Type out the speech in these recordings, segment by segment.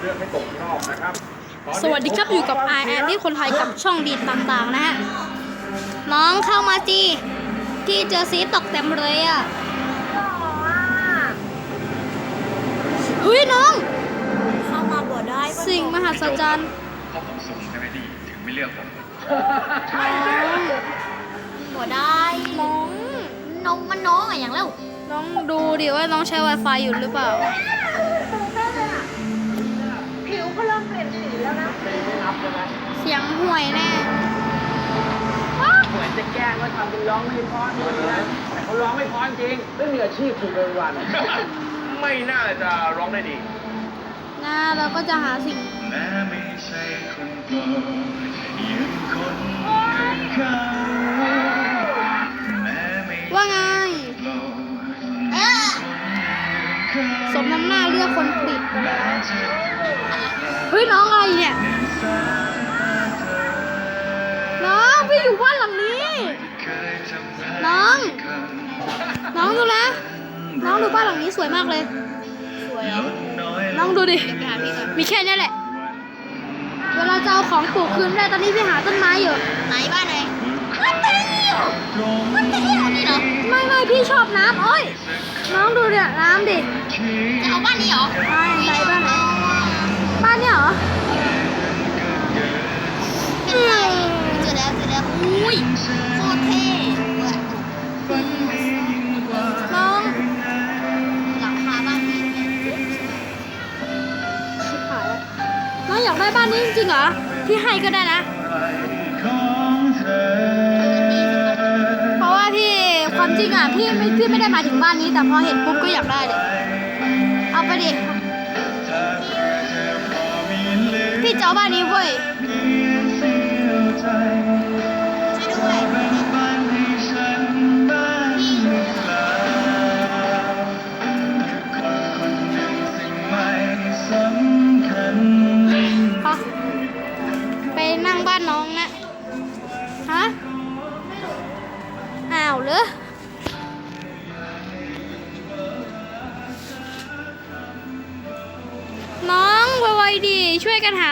เลือกให้ตกรอบนะครับตอนนี้สวัสดีครับอยู่กับ i อแที่คนไทยกับช่องดีดต่างๆนะฮะน้องเข้ามาจีที่เจอสีตกเต็มเลยอะอุ้ยน้อง เข้ามาบ่ได้สิ่งมหัศจรรย์เพราะผมสูงใช่ไหมดีถึงไม่เลือกผมบ่ได้น้องน้องมันน้องอะอย่างแล้วน้องดูดิว่าน้องใช้ Wi-Fi อยู่หรือเปล่า เสียงห่วยแน่เหมือนจะแกล้งว่าทำเป็นร้องไม่เพราะนู่นนี่นะแต่เขาร้องไม่เพราะจริงไม่มีอาชีพถูกเป็นวันไม่น่าจะร้องได้ดีนะเราก็จะหาสิ่งแม้ไม่ใช่คนโปรดยังคนอื่นเขาแม้ไม่ว่าไงโปรดเออสมน้ำหน้าเลือกคนผิดแม้จะเฮ้ยน้องอะไรเนี่ย น้องดูบ้านหลังนี้สวยมากเลย สวยำอะลดน้อยน้องดูดิ เดี๋ยวไปหาพี่ก่อนมีแค่นี้แหละ เวลาจะเอาของปลูกคืนไม่ได้ตอนนี้พี่หาต้นไม้อยู่ ไหนบ้านไหนมันเตี้ยวมันเตี้ยวนี่เหรอ ไม่ไม่พี่ชอบน้ำโอ้ย น้องดูเนี่ยน้ำดิจะเอาบ้านนี้เหรอไม่ไหนบ้านไหนบ้านเนี่ยเหรอเป็นไรเจอแล้วเจอแล้วอุ้ย ได้บ้านนี้จริงๆเหรอพี่ให้ก็ได้นะ เพราะว่าพี่ความจริงอะพี่ไม่พี่ไม่ได้มาถึงบ้านนี้ แต่พอเห็นปุ๊บก็อยากได้เลยเอาไปดิ พี่เจ้าบ้านนี้เว้ย ช่วยกันหา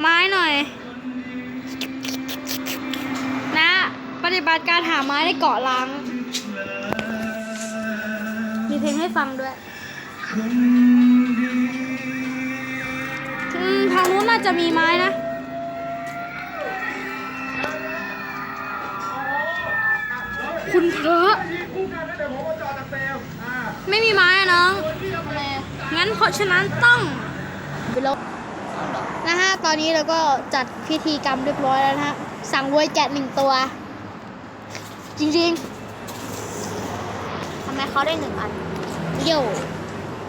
ไม้หน่อย นะ ปฏิบัติการหาไม้ในเกาะล้าง มีเพลงให้ฟังด้วยอืมทางนู้นน่าจะมีไม้นะคุณพระไม่มีไม้อะน้อง งั้นเพราะฉะนั้นต้องไปลบ นะฮะ ตอนนี้เราก็จัดพิธีกรรมเรียบร้อยแล้วนะฮะ สั่งวัวแกะหนึ่งตัว จริงทำไมเขาได้หนึ่งอันๆเดี่ยว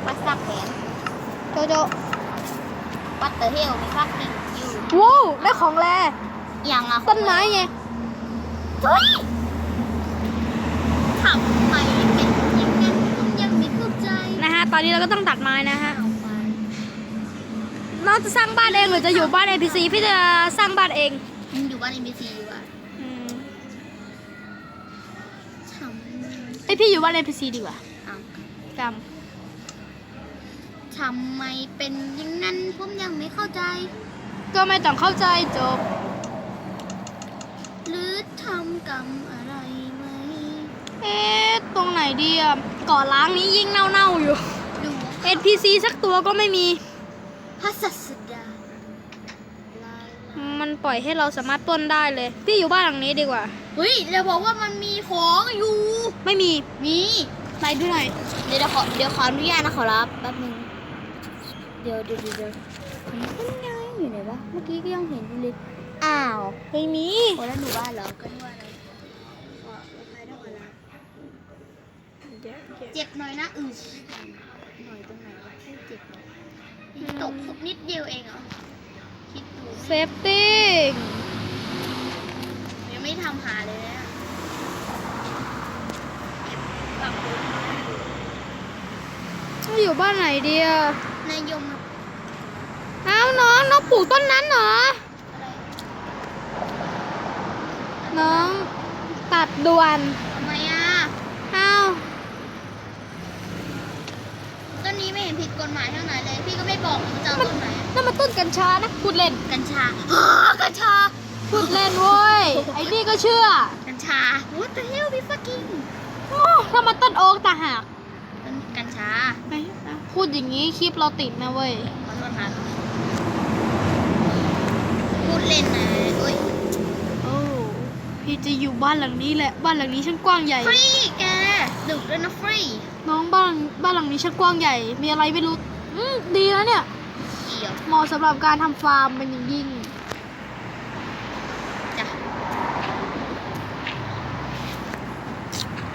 วัดซักแขนโจโจวัดเตอร์เฮลมีฟักกิ้งยูว้าวได้ของแรอย่างอะต้นไม้ไงทุยทำไมเป็นอย่างนั้นผมยังไม่เข้าใจ นะฮะ ตอนนี้เราก็ต้องตัดไม้นะฮะเอาไป น้องจะสร้างบ้านเองหรือจะอยู่บ้าน NPC พี่จะสร้างบ้านเองมันอยู่บ้านเอ็มบีซีอยู่อะอืมทำไอยพี่อยู่บ้าน NPC ดีกว่าอ้าวจทำไมเป็นอย่างนั้นผมยังไม่เข้าใจำก็ไม่ต้องเข้าใจจบ หรือทำกรรมอะไรไหมเอ๊ะตรงไหนดีอะก่อล้างนี้ยิ่งเน่าๆอยู่ ดู NPC สักตัวก็ไม่มี พระสัสดาลาลามันปล่อยให้เราสามารถปล้นได้เลย พี่อยู่บ้านหลังนี้ดีกว่า เฮ้ยเดี๋ยวบอกว่ามันมีของอยู่ ไม่มี มีไหนดูหน่อยเดี๋ยวเดี๋ยวขอเดี๋ยวขออนุญาตนะขอรับแป๊บนึง เดี๋ยวเดี๋ยวเดี๋ยวเดี๋ยวมันยังไงอยู่ไหนวะ เมื่อกี้ก็ยังเห็นอยู่เลย อ้าวไม่มีโอ้แล้วหนูบ้านเหรอ ก็นึกว่าอะไรขออภัยด้วยก่อนนะเจ็บหน่อยนะอือ ตกทุกนิดเดียวเองเหรอ คิดดูเซฟตี้ยังไม่ทำหาเลยนะเก็บกลับดูอยู่บ้านไหนดีอะนายยมอะอ้าวน้องน้องปลูกต้นนั้นเหรออะไรน้องตัดด่วนทำไมอะอ้าวต้น นี้ไม่เห็นผิดก ฎหมายเท่าไหร่เลย พี่ก็ไม่บอกมันจะเอาต้นไหนนั่นมันต้นกัญชานะพูดเล่น กัญชาอ๋อกัญชา พูดเล่นเว้ย ไอ้นี่ก็เชื่อ กัญชา What the hell พี่ fucking โอ้ถ้ามันต้นโอ๊กต่างหากกัญชาพูดอย่างนี้คลิปเราติดนะเว้ยขอโทษครับพูดเล่นนะเอ้ยโอ้พี่จะอยู่บ้านหลังนี้แหละ บ้านหลังนี้ช่างกว้างใหญ่ ฟรีแกดึกด้วยนะฟรี น้องบ้านบ้านหลังนี้ช่างกว้างใหญ่ มีอะไรไม่รู้อืมดีแล้วเนี่ย เกี่ยวเหมาะสำหรับการทำฟาร์มเป็นอย่างยิ่ง จ้ะ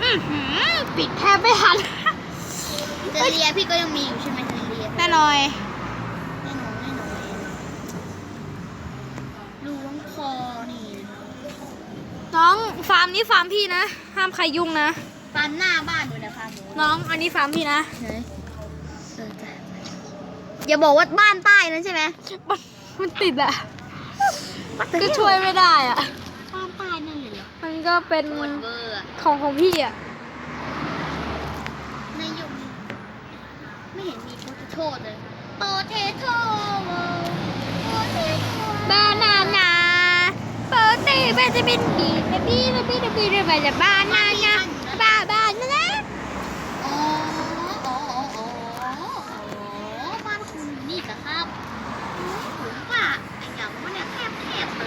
อื้อหือปิดแทบไม่ทันเทเลียพี่ก็ยังมีอยู่ใช่ไหมเทเลียแน่นอย แน่นอนแน่นอนล้วงคอนี่น้องฟาร์มนี้ฟาร์มพี่นะ ห้ามใครยุ่งนะ ฟาร์มหน้าบ้านดูนะคะหนูน้องอันนี้ฟาร์มพี่นะอย่าบอกว่าบ้านใต้นั้นใช่ไหมมันติดอะก็ช่วยไม่ได้อะบ้านใต้นั่นเลยเหรอมันก็เป็นของของพี่อะในยมไม่เห็นมีโปเตโต้เลยโปเทโต้โปเตโต้บานานาโปเตเบนจามินบีเบบี้เบบี้เบบี้เบบี้บ้านานา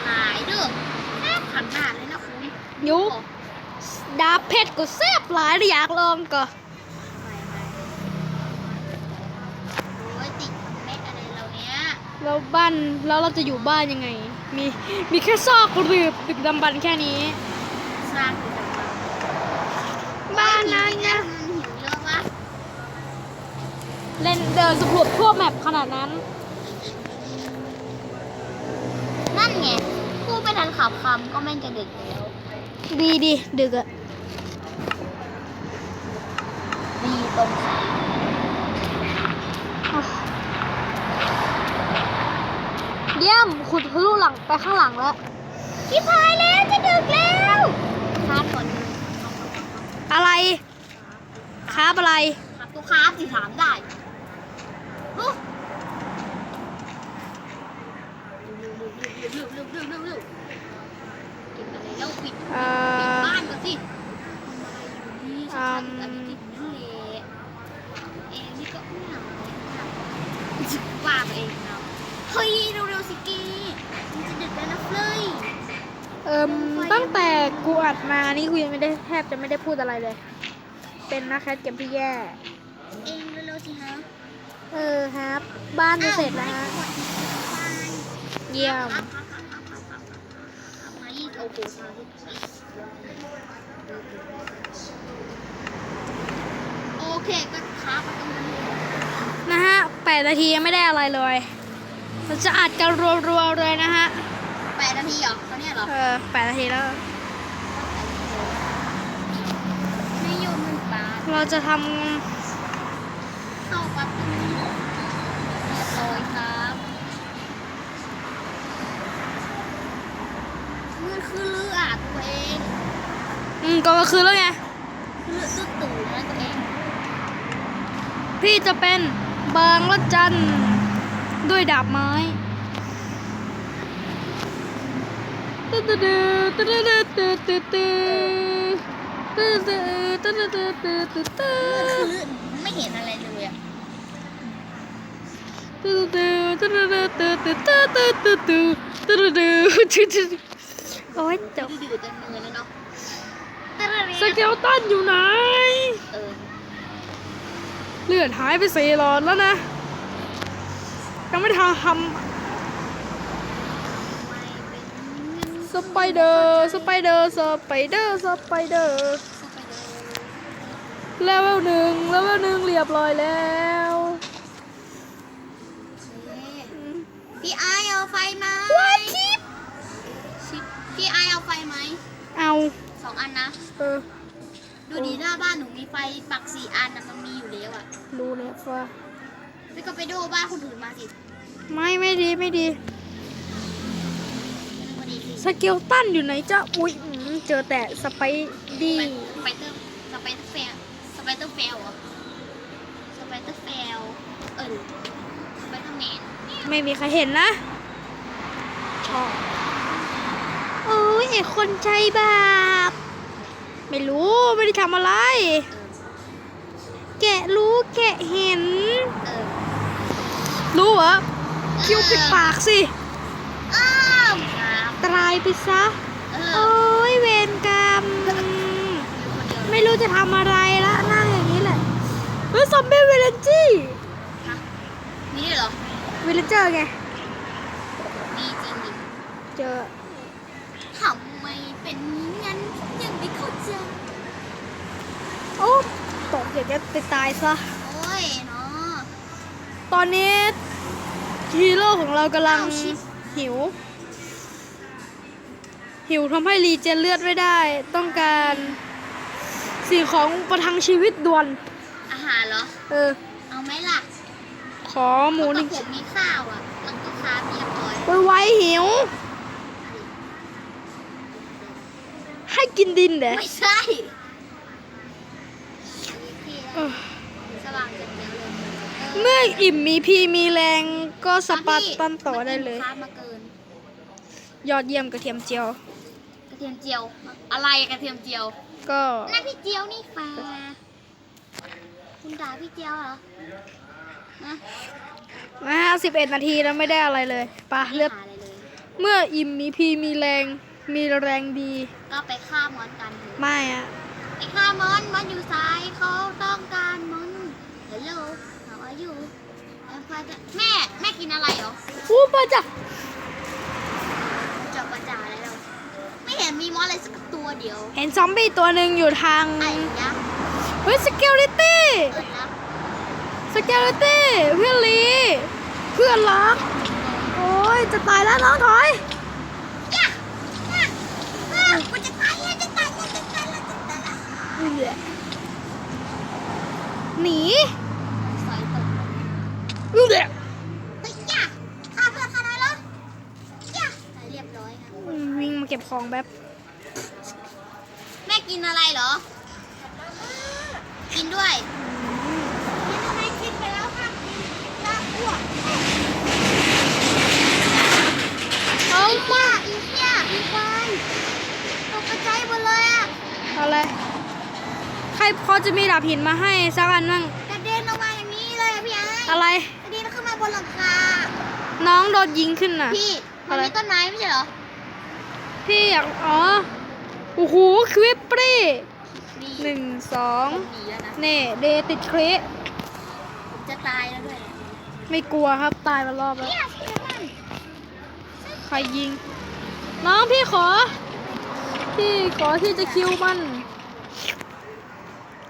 หลายเด้อแคบขนาดเลยนะคุณยุดาบเพชรก็แซ่บหลายเลยอยากลองก็โอ้ยติดเม็ดอะไรเราเนี้ยแล้วบ้านแล้วเราจะอยู่บ้านยังไง มีมีแค่ซอกหลืบดึกดำบรรพ์แค่นี้สร้างขึ้นมาบ้านนั้นนะนะมันหิวเยอะวะเล่นเดินสำรวจทั่วแมปขนาดนั้น นั่นไงพูด ไม่ทันขับคำก็แม่งจะดึกแล้วดีดีดึกอะดีตรงไหนเยี่ยมขุดทะลุหลังไปข้างหลังแล้วชิบหายแล้วจะดึกแล้วคาบก่อนอะไรคราบอะไรครับตัวคาบสิถามได้ปุ๊บเร็วๆเร็วๆเร็วๆเร็วๆเร็วๆเร็วๆเก็บอะไรแล้วปิด เอ่ ปิด อ บ้านก่อนสิทำอะไรอยู่นี่ชัดๆอันนี้ติดนั่นแหละเองนี่ก็ไม่เอาว่าไปเองเนาะ เฮ้ยเร็วๆสิกีมันจะดึกแล้วนะเฟลยเอิมตั้งแต่กูอัดมานี่กูยังไม่ได้แทบจะไม่ได้พูดอะไรเลย เป็นนักแคสเกมที่แย่ เองเร็วๆสิฮะเออครับ บ้านจะเสร็จแล้วฮะอ้าวไม่กดไปเยี่ยมมายี่โอ้โหสาธุโอเคก็ครับตรงนี้นะฮะแปดนาทียังไม่ได้อะไรเลย เราจะอัดกันรัวๆเลยนะฮะแปดนาทีเหรอตอนเนี้ยเหรอเออแปดนาทีแล้ว ไม่อยู่หนึ่งบาทเราจะทเข้าประตูเรียบร้อยครับมันคือเลือดตัวเองำอืมก็คือแล้วไง เลือดตุ๊ดตู่นะตัวเอง พี่จะเป็นบางละจัน ด้วยดาบไม้ตึ๊ดตึ๊ดตึ๊ดตึ๊ดตึ๊ดตึ๊ดตึ๊ดตึ๊ดตึ๊ดตึ๊ดตึ๊ดตึ๊ดตึ๊ดตึ๊ดตึ๊ดเลือดคือเลือดไม่เห็นอะไรเลยอะตึ๊ดตึ๊ดตึ๊ดตึ๊ดตึ๊ดตึ๊ดตึ๊ดตึ๊ดตึ๊ดตึ๊ดตึ๊ดตึ๊ดโอ้ยจบดื้อๆกันมือเลยเนาะสเกลตันอยู่ไหนเออเลือดหายไปสี่หลอดแล้วนะ ยังไม่ทันทไม่เป็นเงินำสไปเดอร์สไปเดอร์สไปเดอร์สไปเดอร์สไปเดอร์เลเวลหนึ่งเลเวลหนึ่งเรียบร้อยแล้วพี่ไอเอาไฟไหมว้าชิปชิปพี่ไอเอาไฟไหมเอาสองอันนะเออดูดีหน้าบ้านหนูมีไฟปักสี่อันนะมันมีอยู่แล้วอะรู้แล้วว่า พี่ก็ไปดูบ้านคนอื่นมาสิไม่ไม่ดีไม่ดี พอดีสิสเกลตันอยู่ไหนจ้าอุ้ยอืมเจอแต่สไปดี้สไปเตอร์สไปเตอร์แฟลสไปเตอร์แฟลเหรอสไปเตอร์แฟลไม่มีใครเห็นนะชอบโอ้ยไอ้คนใจบาปไม่รู้ไม่ได้ทำอะไรแกะรู้แกะเห็น เออ รู้เหรอ คิ้วปิดปากสิอ้าวครับตายไปซะเอโอ้อยเวรกรรม ไม่รู้จะทำอะไรละนั่งอย่างนี้แหละเฮ้ยซอมบี้เวลนจี้นี่เหรอ เวลนเจอร์ไงมีจริงดิเจอทำไมเป็นงั้นยังไม่เข้าใจโอ้ตกอย่างนี้ไปตายซะโอ้ยเนาะ ตอนนี้ฮีโร่ของเรากำลังอ้าวชิบหิว หิวทำให้รีเจนเลือดไม่ได้ ต้องการสิ่งของประทังชีวิตด่วน อาหารเหรอ เออ เอาไหมล่ะ ขอหมูหแล้นึ่วงก็ผมมีข้าวอะหลังก็ค้าเรียบร้อยไวไวๆหิว ให้กินดินเด้ไม่ใช่ที่ เออ สว่างจังเลย เมื่ออิ่มมีพีมีแรงก็สปาร์ตันต่อได้เลยค้ามาเกิน ยอดเยี่ยมกระเทียมเจียว กระเทียมเจียว อะไรกระเทียมเจียว ก็นั่นพี่เจียวนี่ฟ้าคุณด่าพี่เจียวเหรอนะนะฮะสิบเอ็ดนาทีแล้วไม่ได้อะไรเลยปะเลือดหาอะไรเลยเมื่ออิ่มมีพีมีแรงมีแรงดี ก็ไปฆ่ามอนกันเถอะไม่อะไปฆ่ามอนมอนอยู่ซ้ายเขาต้องการมอนเฮลโหล เขาอายุแม่แม่กินอะไรเหรออู้ปะจ้ะจะประจาอะไรเราไม่เห็นมีมอนอะไรสักตัวเดียวเห็นซอมบี้ตัวหนึ่งอยู่ทางไอ้ยักษ์เฮ้ยสเกลิตี้เกิดนะสเกลิตี้เพื่อนลีเพื่อนรักโอ้ยจะตายแล้วน้องถอยย่าย่าอ่ากูจะตายแล้วจะตายแล้วจะตายแล้วจะตายแล้วเอื้อหนีสอยตก เอื้อเฮ้ยย่าฆ่าเพื่อนฆ่าได้แล้วย่าตายเรียบร้อยค่ะวิ่งมาเก็บของแบบแม่กินอะไรเหรอ กินด้วยกินอะไรกินไปแล้วค่ะลาอ้วกเอาอีเหี้ยอีเหี้ยอีควายตกกระจายหมดเลยอะอะไรใครพอจะมีดาบหินมาให้สักอันบ้างกระเด็นออกมาอย่างนี้เลยอะพี่ไอ้อะไร บนหลังคา น้องโดนยิงขึ้นน่ะ พี่มันอะไรมีต้นไม้ไม่ใช่เหรอ พี่อยากอ๋อโอ้โหควิปปรีมีหนึ่งสองผมดีแล้วนะเน่เดติดคริผมจะตายแล้วด้วย ไม่กลัวครับตายมารอบแล้วเนี่ยพี่น้ำมันใครยิง น้องพี่ขอ พี่ขอที่จะคิวมัน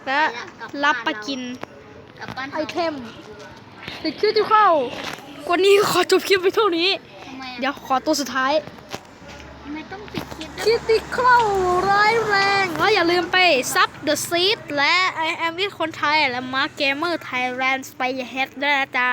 และรับประกินกลับบ้านไอเทม ติดชื่อที่เข้าวันนี้ขอจบคลิปไปเท่านี้ ทำไมอะเดี๋ยวขอตัวสุดท้ายทำไมต้องปิดคลิปด้วย คิติคลร้ายแรง แล้วอย่าลืมไปซับ The Seed และ I am it คนไทย และ Mark Gamer Thailand ไปเฮดด้วยนะจ๊ะ